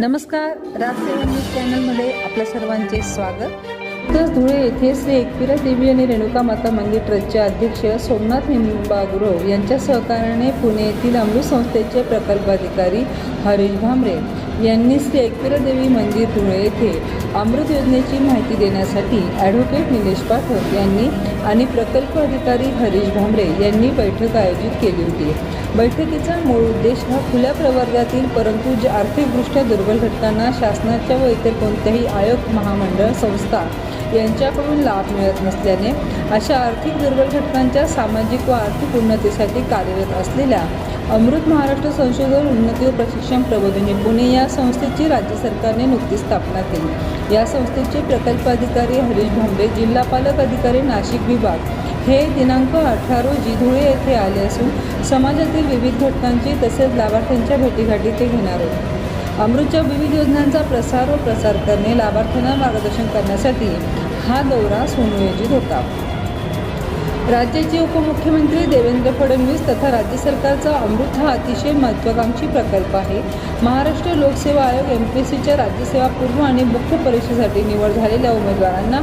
नमस्कार राजसेवा न्यूज चॅनलमध्ये आपल्या सर्वांचे स्वागत. तर धुळे येथे श्री एकविरा देवी आणि रेणुका माता मंदिर ट्रस्टचे अध्यक्ष सोमनाथ निंबागुरव यांच्या सहकार्याने पुणे येथील अमृत संस्थेचे प्रकल्पाधिकारी हरीश भामरे यांनी श्री एकविरादेवी मंदिर धुळे येथे अमृत योजनेची माहिती देण्यासाठी ॲडव्होकेट निलेश पाठक यांनी आणि प्रकल्प अधिकारी हरीश भांबरे यांनी बैठक आयोजित केली होती. बैठकीचा मूळ उद्देश हा खुल्या प्रवर्गातील परंतु जे आर्थिकदृष्ट्या दुर्बल घटकांना शासनाच्या व इतर कोणत्याही आयोग महामंडळ संस्था यांच्याकडून लाभ मिळत नसल्याने अशा आर्थिक दुर्बल घटकांच्या सामाजिक व आर्थिक उन्नतीसाठी कार्यरत असलेल्या अमृत महाराष्ट्र संशोधन उन्नती व प्रशिक्षण प्रबोधिनी पुणे या संस्थेची राज्य सरकारने नुकतीच स्थापना केली. या संस्थेचे प्रकल्प अधिकारी हरीश भांबरे जिल्हा पालक अधिकारी नाशिक विभाग. हे दिनांक अठरा रोजी धुळे येथे आले असून समाजातील विविध घटकांची तसेच लाभार्थ्यांच्या भेटीगाठी ते घेणार होते अमृतच्या विविध योजनांचा प्रसार व प्रसार करणे लाभार्थ्यांना मार्गदर्शन करण्यासाठी हा दौरा सुनियोजित होता. राज्याचे उपमुख्यमंत्री देवेंद्र फडणवीस तथा राज्य सरकारचा अमृत हा अतिशय महत्त्वाकांक्षी प्रकल्प आहे. महाराष्ट्र लोकसेवा आयोग एम पी एस सीच्या राज्यसेवा पूर्व आणि मुख्य परीक्षेसाठी निवड झालेल्या उमेदवारांना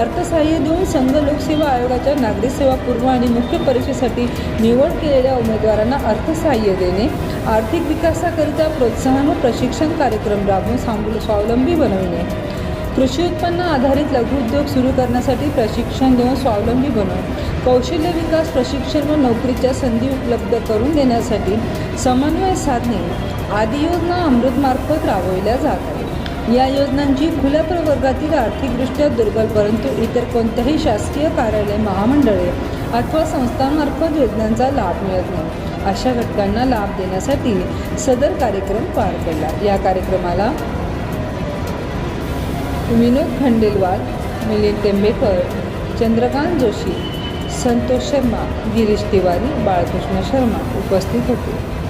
अर्थसहाय्य देऊन संघ लोकसेवा आयोगाच्या नागरिक सेवा पूर्व आणि मुख्य परीक्षेसाठी निवड केलेल्या उमेदवारांना अर्थसहाय्य देणे आर्थिक विकासाकरिता प्रोत्साहन व प्रशिक्षण कार्यक्रम राबवून सांगू स्वावलंबी बनविणे कृषी उत्पन्न आधारित लघुउद्योग सुरू करण्यासाठी प्रशिक्षण देऊन स्वावलंबी बनवणे कौशल्य विकास प्रशिक्षण व नोकरीच्या संधी उपलब्ध करून देण्यासाठी समन्वय साधणे आदी योजना अमृतमार्फत राबविल्या जात आहेत. या योजनांची खुल्या प्रवर्गातील आर्थिकदृष्ट्या दुर्बल परंतु इतर कोणत्याही शासकीय कार्यालय महामंडळे अथवा संस्थांमार्फत योजनांचा लाभ मिळत नाही. अशा घटकांना लाभ देण्यासाठी सदर कार्यक्रम पार पडला. या कार्यक्रमाला विनोद खंडेलवाल मिलिंद टेंबेकर चंद्रकांत जोशी સંતોષ શર્મા ગિરીશ તિવારી બાળકૃષ્ણ શર્મા ઉપસ્થિત હતી.